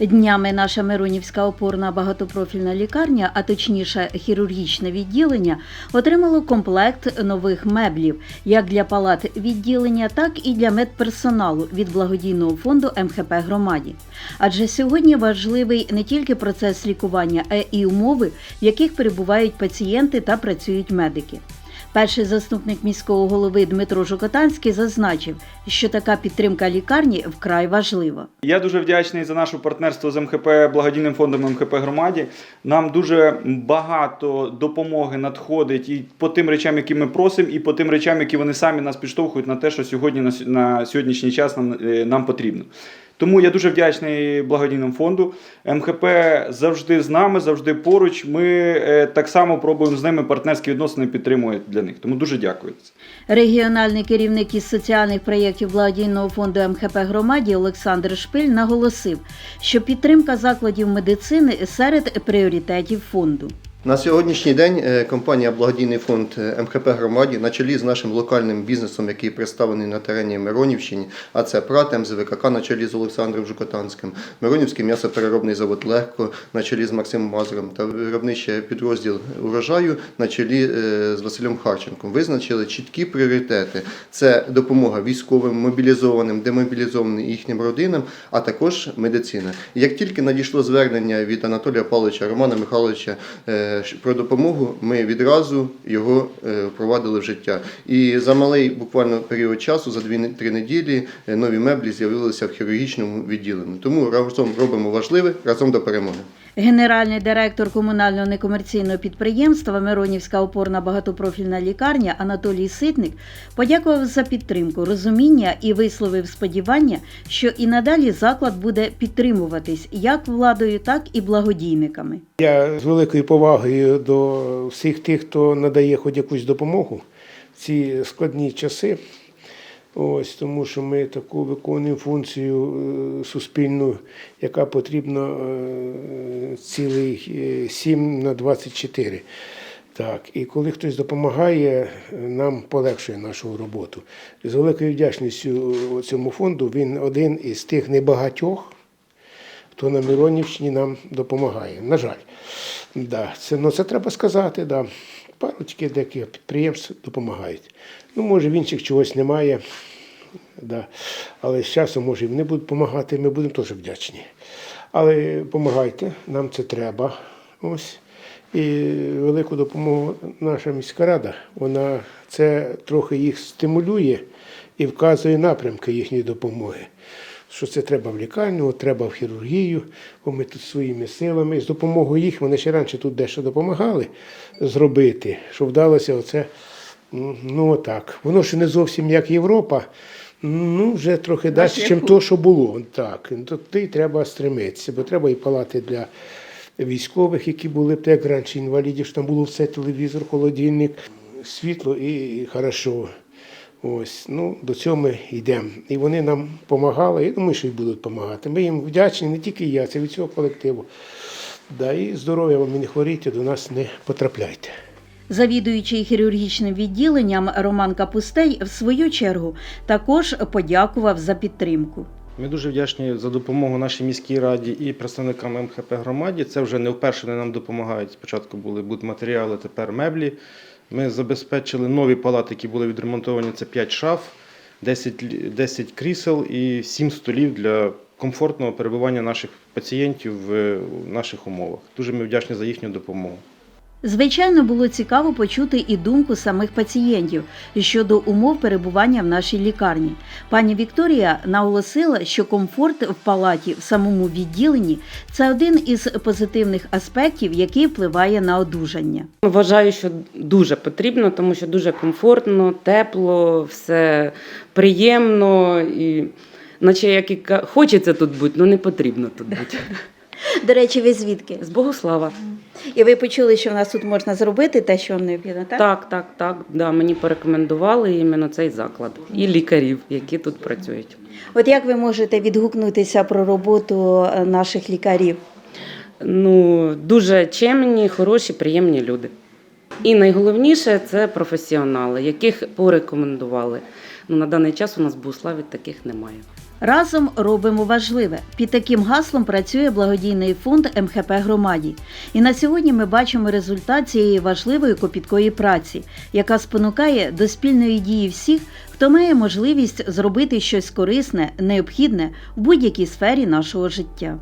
Днями наша Миронівська опорна багатопрофільна лікарня, а точніше хірургічне відділення, отримало комплект нових меблів як для палат відділення, так і для медперсоналу від благодійного фонду МХП громаді. Адже сьогодні важливий не тільки процес лікування, а і умови, в яких перебувають пацієнти та працюють медики. Перший заступник міського голови Дмитро Жукотанський зазначив, що така підтримка лікарні вкрай важлива. Я дуже вдячний за наше партнерство з МХП благодійним фондом МХП громаді. Нам дуже багато допомоги надходить і по тим речам, які ми просимо, і по тим речам, які вони самі нас підштовхують на те, що сьогодні на, сьогоднішній час нам, е, нам потрібно. Тому я дуже вдячний благодійному фонду. МХП завжди з нами, завжди поруч. Ми е, так само пробуємо з ними партнерські відносини підтримувати для них. Тому дуже дякую. Регіональний керівник із соціальних проєктів благодійного фонду МХП громаді Олександр Шпиль наголосив, що підтримка закладів медицини серед пріоритетів фонду. На сьогоднішній день е, компанія Благодійний фонд е, МХП громаді на чолі з нашим локальним бізнесом, який представлений на терені Миронівщини, а це ПРАТ МЗВКК на чолі з Олександром Жукотанським, Миронівський м'ясопереробний завод Легко на чолі з Максимом Мазуром та виробничий підрозділ урожаю на чолі е, з Василем Харченком визначили чіткі пріоритети: це допомога військовим, мобілізованим, демобілізованим їхнім родинам, а також медицина. Як тільки надійшло звернення від Анатолія Павловича, Романа Михайловича про допомогу, ми відразу його е, впровадили в життя. І за малий буквально період часу, за 2-3 неділі, е, нові меблі з'явилися в хірургічному відділенні. Тому разом робимо важливе, разом до перемоги. Генеральний директор комунального некомерційного підприємства Миронівська опорна багатопрофільна лікарня Анатолій Ситник подякував за підтримку, розуміння і висловив сподівання, що і надалі заклад буде підтримуватись як владою, так і благодійниками. Я з великою повагою до всіх тих, хто надає хоч якусь допомогу в ці складні часи. Ось тому, що ми таку виконуємо функцію е, суспільну, яка потрібна е, цілий е, 7 на 24. Так, і коли хтось допомагає, е, нам полегшує нашу роботу. З великою вдячністю цьому фонду він один із тих небагатьох, хто на Миронівщині нам допомагає. На жаль, да, це, ну, це треба сказати. Да. Парочки деяких підприємств допомагають. Ну, може, в інших чогось немає. Да. Але з часом, може, і вони будуть допомагати, ми будемо теж вдячні. Але допомагайте, нам це треба. Ось. І велику допомогу наша міська рада, вона це трохи їх стимулює і вказує напрямки їхньої допомоги що це треба в лікарню, треба в хірургію, бо ми тут своїми силами. З допомогою їх вони ще раніше тут дещо допомагали зробити, що вдалося оце. Ну так. Воно ще не зовсім як Європа, ну вже трохи далі, ніж то, що було. Так, то ти треба стремитися, бо треба і палати для військових, які були б як раніше інвалідів, що там було все телевізор, холодильник, світло і хорошо. Ось, ну, до цього ми йдемо. І вони нам допомагали, я думаю, що й будуть допомагати. Ми їм вдячні, не тільки я, це від цього колективу. Да, і здоров'я вам і не хворійте, до нас не потрапляйте. Завідуючий хірургічним відділенням Роман Капустей, в свою чергу, також подякував за підтримку. Ми дуже вдячні за допомогу нашій міській раді і представникам МХП громаді. Це вже не вперше вони нам допомагають. Спочатку були будматеріали, тепер меблі. Ми забезпечили нові палати, які були відремонтовані. Це 5 шаф, 10, лі- 10 крісел і 7 столів для комфортного перебування наших пацієнтів в наших умовах. Дуже ми вдячні за їхню допомогу. Звичайно, було цікаво почути і думку самих пацієнтів щодо умов перебування в нашій лікарні. Пані Вікторія наголосила, що комфорт в палаті в самому відділенні це один із позитивних аспектів, який впливає на одужання. Вважаю, що дуже потрібно, тому що дуже комфортно, тепло, все приємно і наче як і хочеться тут бути, але не потрібно тут бути. До речі, ви звідки? З Богослава. І ви почули, що в нас тут можна зробити те, що вам необхідно, так? Так, так, так. Да, мені порекомендували іменно цей заклад і лікарів, які тут працюють. От як ви можете відгукнутися про роботу е, наших лікарів? Ну, дуже чемні, хороші, приємні люди. І найголовніше це професіонали, яких порекомендували. Ну, на даний час у нас в Богославі таких немає. Разом робимо важливе. Під таким гаслом працює благодійний фонд МХП громаді. І на сьогодні ми бачимо результат цієї важливої копіткої праці, яка спонукає до спільної дії всіх, хто має можливість зробити щось корисне, необхідне в будь-якій сфері нашого життя.